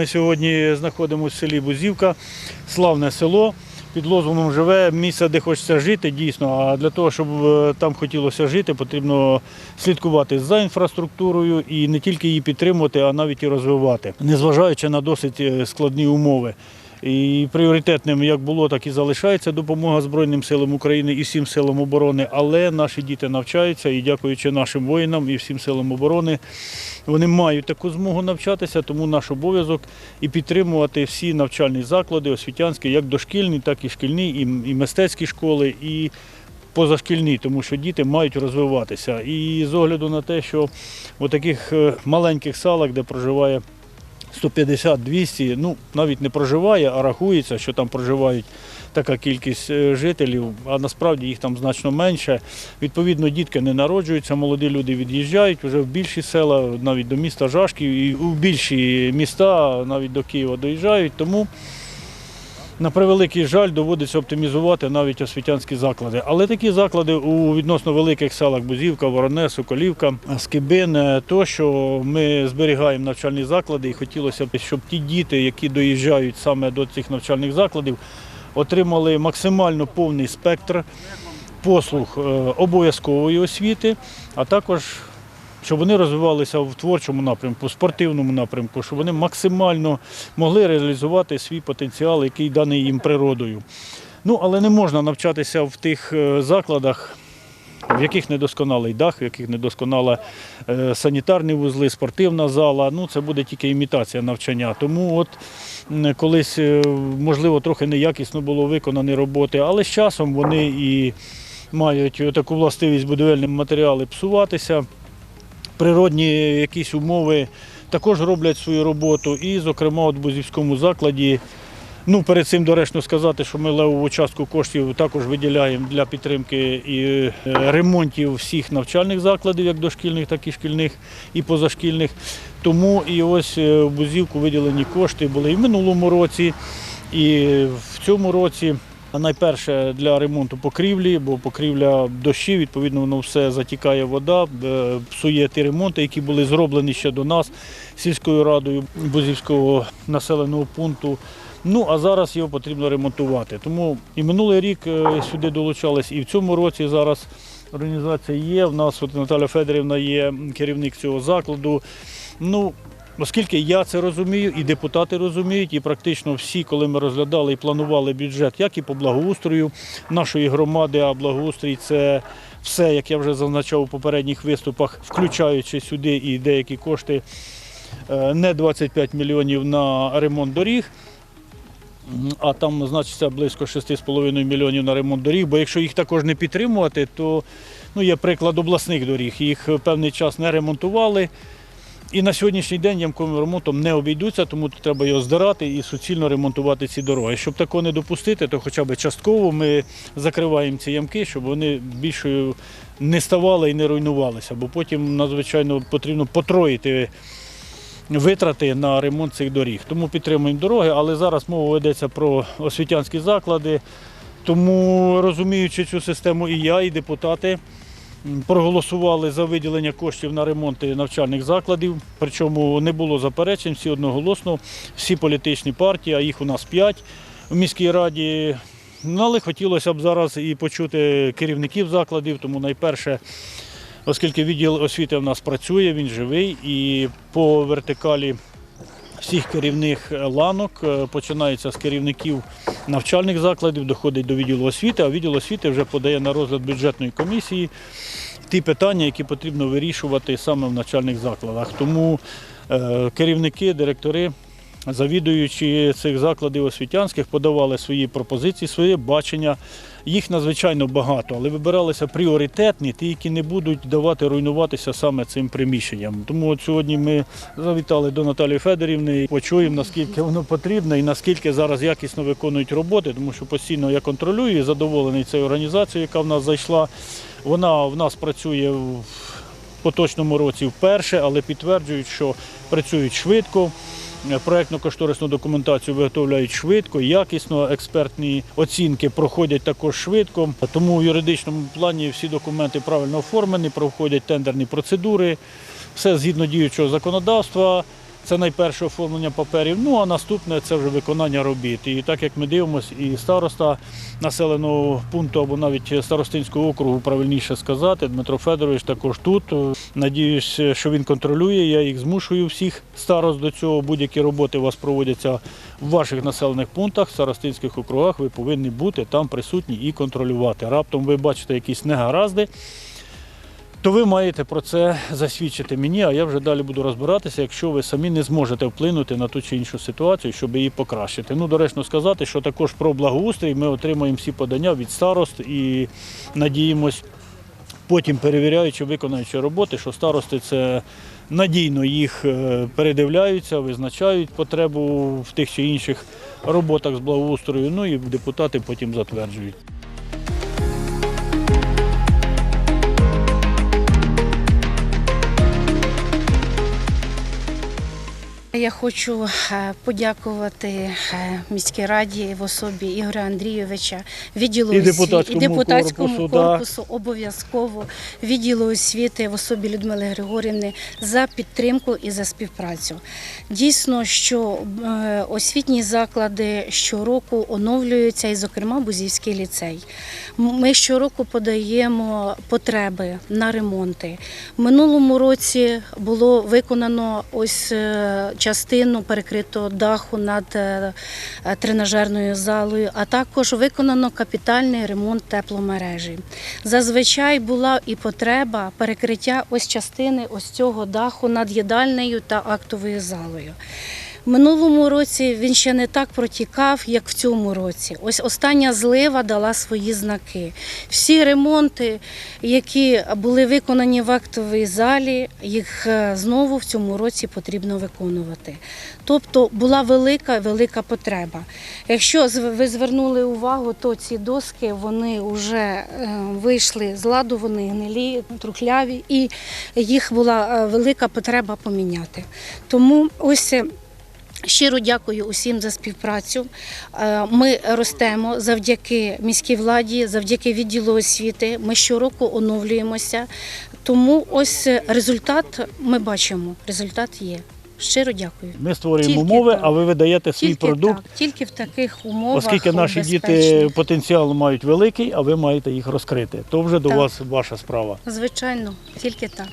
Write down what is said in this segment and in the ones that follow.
Ми сьогодні знаходимося в селі Бузівка, славне село. Під лозунгом живе місце, де хочеться жити, дійсно. А для того, щоб е, там хотілося жити, потрібно слідкувати за інфраструктурою і не тільки її підтримувати, а навіть і розвивати, незважаючи на досить е, складні умови. І пріоритетним як було, так і залишається допомога Збройним силам України і всім силам оборони. Але наші діти навчаються і дякуючи нашим воїнам і всім силам оборони, вони мають таку змогу навчатися, тому наш обов'язок і підтримувати всі навчальні заклади, освітянські, як дошкільні, так і шкільні, і, мистецькі школи, і позашкільні, тому що діти мають розвиватися. І з огляду на те, що у таких е, маленьких салах, де проживає 150-200, ну навіть не проживає, а рахується, що там проживають така кількість е, жителів, а насправді їх там значно менше. Відповідно, дітки не народжуються, молоді люди від'їжджають вже в більші села, навіть до міста Жашків, і в більші міста, навіть до Києва доїжджають. Тому на превеликий жаль, доводиться оптимізувати навіть освітянські заклади. Але такі заклади у відносно великих селах Бузівка, Вороне, Соколівка, Скибин, е, то що ми зберігаємо навчальні заклади, і хотілося б, щоб ті діти, які доїжджають саме до цих навчальних закладів, отримали максимально повний спектр послуг е, обов'язкової освіти, а також щоб вони розвивалися в творчому напрямку, в спортивному напрямку, щоб вони максимально могли реалізувати свій потенціал, який даний їм природою. Ну, але не можна навчатися в тих е, закладах, в яких недосконалий дах, в яких недосконала е, санітарні вузли, спортивна зала. Ну, це буде тільки імітація навчання. Тому от колись, е, можливо, трохи неякісно було виконані роботи, але з часом вони і мають таку властивість будівельні матеріали псуватися природні якісь умови також роблять свою роботу. І, зокрема, от в Бузівському закладі, ну перед цим доречно сказати, що ми левову частку коштів також виділяємо для підтримки і е, ремонтів всіх навчальних закладів, як дошкільних, так і шкільних і позашкільних. Тому і ось е, в Бузівку виділені кошти були і в минулому році, і в цьому році. Найперше для ремонту покрівлі, бо покрівля дощі, відповідно, воно все затікає вода, е, псує ті ремонти, які були зроблені ще до нас сільською радою Бузівського населеного пункту. Ну а зараз його потрібно ремонтувати. Тому і минулий рік е, сюди долучались, і в цьому році зараз організація є. У нас от Наталя Федорівна є керівник цього закладу. Ну, Оскільки я це розумію, і депутати розуміють, і практично всі, коли ми розглядали і планували бюджет, як і по благоустрою нашої громади, а благоустрій це все, як я вже зазначав у попередніх виступах, включаючи сюди і деякі кошти, е, не 25 мільйонів на ремонт доріг. А там значиться близько 6,5 мільйонів на ремонт доріг. Бо якщо їх також не підтримувати, то ну, є приклад обласних доріг. Їх певний час не ремонтували. І на сьогоднішній день ямковим ремонтом не обійдуться, тому треба його здирати і суцільно ремонтувати ці дороги. Щоб такого не допустити, то хоча б частково ми закриваємо ці ямки, щоб вони більшою не ставали і не руйнувалися, бо потім надзвичайно потрібно потроїти витрати на ремонт цих доріг. Тому підтримуємо дороги, але зараз мова ведеться про освітянські заклади. Тому розуміючи цю систему, і я, і депутати проголосували за виділення коштів на ремонти навчальних закладів. Причому не було заперечень, всі одноголосно, всі політичні партії, а їх у нас п'ять в міській раді. Ну, але хотілося б зараз і почути керівників закладів, тому найперше, оскільки відділ освіти в нас працює, він живий, і по вертикалі всіх керівних ланок е, починається з керівників навчальних закладів, доходить до відділу освіти, а відділ освіти вже подає на розгляд бюджетної комісії ті питання, які потрібно вирішувати саме в навчальних закладах. Тому е, керівники, директори, завідуючі цих закладів освітянських подавали свої пропозиції, своє бачення. Їх надзвичайно багато, але вибиралися пріоритетні, ті, які не будуть давати руйнуватися саме цим приміщенням. Тому от сьогодні ми завітали до Наталії Федорівни і почуємо, наскільки воно потрібно і наскільки зараз якісно виконують роботи, тому що постійно я контролюю і задоволений цією організацією, яка в нас зайшла. Вона в нас працює в поточному році вперше, але підтверджують, що працюють швидко. Проектно-кошторисну документацію виготовляють швидко, якісно, експертні оцінки проходять також швидко. Тому в юридичному плані всі документи правильно оформлені, проходять тендерні процедури, все згідно діючого законодавства. Це найперше оформлення паперів. Ну а наступне це вже виконання робіт. І так як ми дивимося, і староста населеного пункту або навіть старостинського округу, правильніше сказати, Дмитро Федорович також тут. Надіюсь, що він контролює. Я їх змушую всіх старост до цього. Будь-які роботи у вас проводяться в ваших населених пунктах, в старостинських округах. Ви повинні бути там присутні і контролювати. Раптом ви бачите якісь негаразди то ви маєте про це засвідчити мені, а я вже далі буду розбиратися, якщо ви самі не зможете вплинути на ту чи іншу ситуацію, щоб її покращити. Ну, доречно сказати, що також про благоустрій ми отримуємо всі подання від старост і надіємось, потім перевіряючи, виконуючи роботи, що старости це надійно їх е, передивляються, визначають потребу в тих чи інших роботах з благоустрою, ну і депутати потім затверджують. Я хочу е, подякувати е, міській раді в особі Ігоря Андрійовича, відділу І депутатському і депутатському корпусу, да. обов'язково відділу освіти в особі Людмили Григорівни за підтримку і за співпрацю. Дійсно, що е, освітні заклади щороку оновлюються, і, зокрема, Бузівський ліцей. Ми щороку подаємо потреби на ремонти. В минулому році було виконано ось е, частину перекритого даху над е, е, тренажерною залою, а також виконано капітальний ремонт тепломережі. Зазвичай була і потреба перекриття ось частини ось цього даху над їдальнею та актовою залою. В минулому році він ще не так протікав, як в цьому році. Ось остання злива дала свої знаки. Всі ремонти, які були виконані в актовій залі, їх е, знову в цьому році потрібно виконувати. Тобто була велика, велика потреба. Якщо ви звернули увагу, то ці доски вони вже е, вийшли з ладу, вони гнилі, трухляві, і їх була е, велика потреба поміняти. Тому ось. Е, Щиро дякую усім за співпрацю. Е, Ми ростемо завдяки міській владі, завдяки відділу освіти. Ми щороку оновлюємося. Тому ось результат ми бачимо. Результат є. Щиро дякую. Ми створюємо Тільки умови, так. а ви видаєте свій Тільки продукт. так, тільки в таких умовах. Оскільки наші діти потенціал мають великий, а ви маєте їх розкрити, то вже до вас ваша справа. звичайно, тільки так.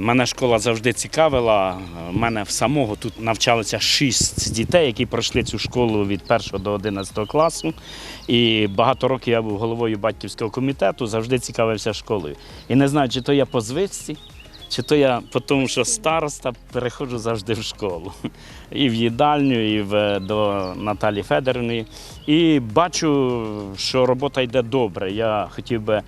Мене школа завжди цікавила. У мене в самого тут навчалося шість дітей, які пройшли цю школу від 1 до 11 класу. І багато років я був головою батьківського комітету, завжди цікавився школою. І не знаю, чи то я по звичці, чи то я по тому, що староста, переходжу завжди в школу. І в їдальню, і в, до Наталі Федорівни. І бачу, що робота йде добре. Я хотів би е,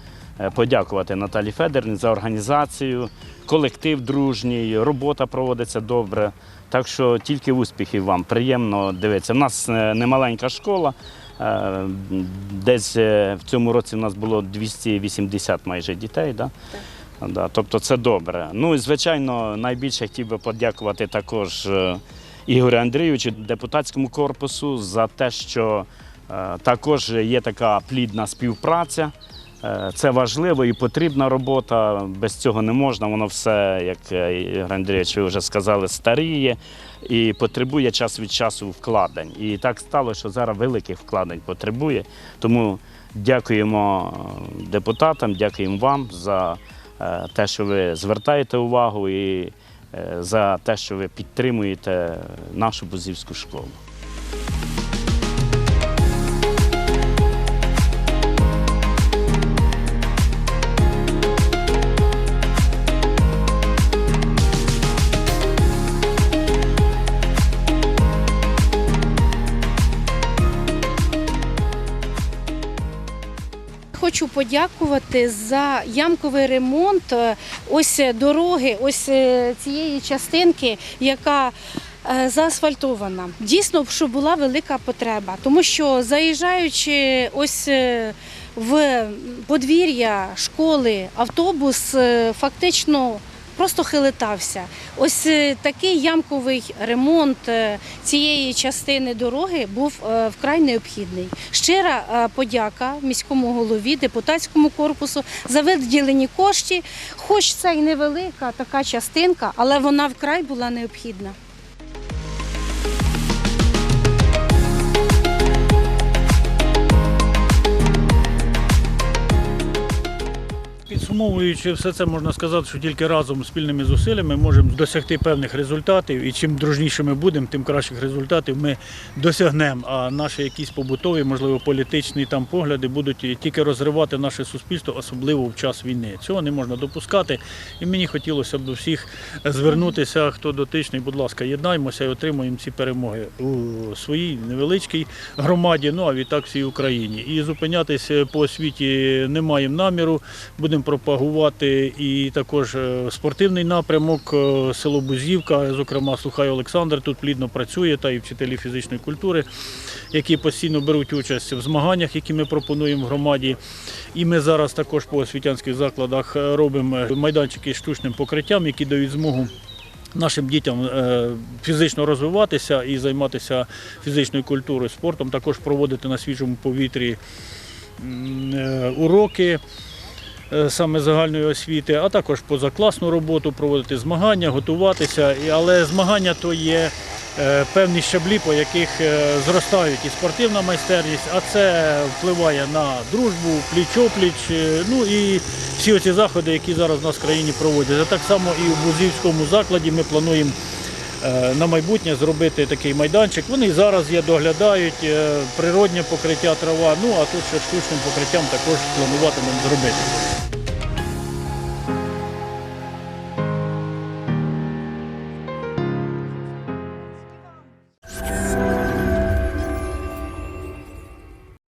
подякувати Наталі Федорівні за організацію, колектив дружній, робота проводиться добре. Так що тільки успіхів вам. Приємно дивитися. У нас е, немаленька школа. е, Десь е, в цьому році у нас було 280 майже дітей. Да? Да, тобто це добре. Ну і звичайно, найбільше хотів би подякувати також е, Ігорю Андрійовичу, депутатському корпусу, за те, що е, також є така плідна співпраця. Е, Це важливо і потрібна робота. Без цього не можна. Воно все, як е, Ігор Андрійович, ви вже сказали, старіє і потребує час від часу вкладень. І так стало, що зараз великих вкладень потребує. Тому дякуємо е, депутатам, дякуємо вам за те, що ви звертаєте увагу і за те, що ви підтримуєте нашу бузівську школу. Хочу подякувати за ямковий ремонт е, ось е, дороги, ось е, цієї частинки, яка заасфальтована. Дійсно, що була велика потреба, тому що заїжджаючи ось в подвір'я школи, автобус фактично просто хилитався. Ось е, такий ямковий ремонт е, цієї частини дороги був е, вкрай необхідний. Щира подяка міському голові, депутатському корпусу за виділені кошти. Хоч це й невелика така частинка, але вона вкрай була необхідна. Підсумовуючи все це, можна сказати, що тільки разом спільними зусиллями можемо досягти певних результатів. І чим дружніше ми будемо, тим кращих результатів ми досягнемо. А наші якісь побутові, можливо, політичні там погляди будуть тільки розривати наше суспільство, особливо в час війни. Цього не можна допускати. І мені хотілося б до всіх звернутися, хто дотичний, будь ласка, єднаймося і отримуємо ці перемоги у своїй невеличкій громаді, ну а відтак всій Україні. І зупинятися по освіті не маємо наміру. Будемо пропагувати і також е, спортивний напрямок, е, село Бузівка, зокрема, Слухай Олександр тут плідно працює, та і вчителі фізичної культури, які постійно беруть участь в змаганнях, які ми пропонуємо в громаді. І ми зараз також по освітянських закладах е, робимо майданчики з штучним покриттям, які дають змогу. Нашим дітям фізично розвиватися і займатися фізичною культурою, спортом, також проводити на свіжому повітрі уроки саме загальної освіти, а також позакласну роботу, проводити змагання, готуватися. Але змагання то є е, певні щаблі, по яких е, зростають і спортивна майстерність, а це впливає на дружбу, пліч-опліч, е, ну і всі оці заходи, які зараз в нас в країні проводяться. Так само і в Бузівському закладі ми плануємо е, на майбутнє зробити такий майданчик. Вони зараз є, доглядають, е, природнє покриття трава, ну а тут ще штучним покриттям також плануватимемо зробити.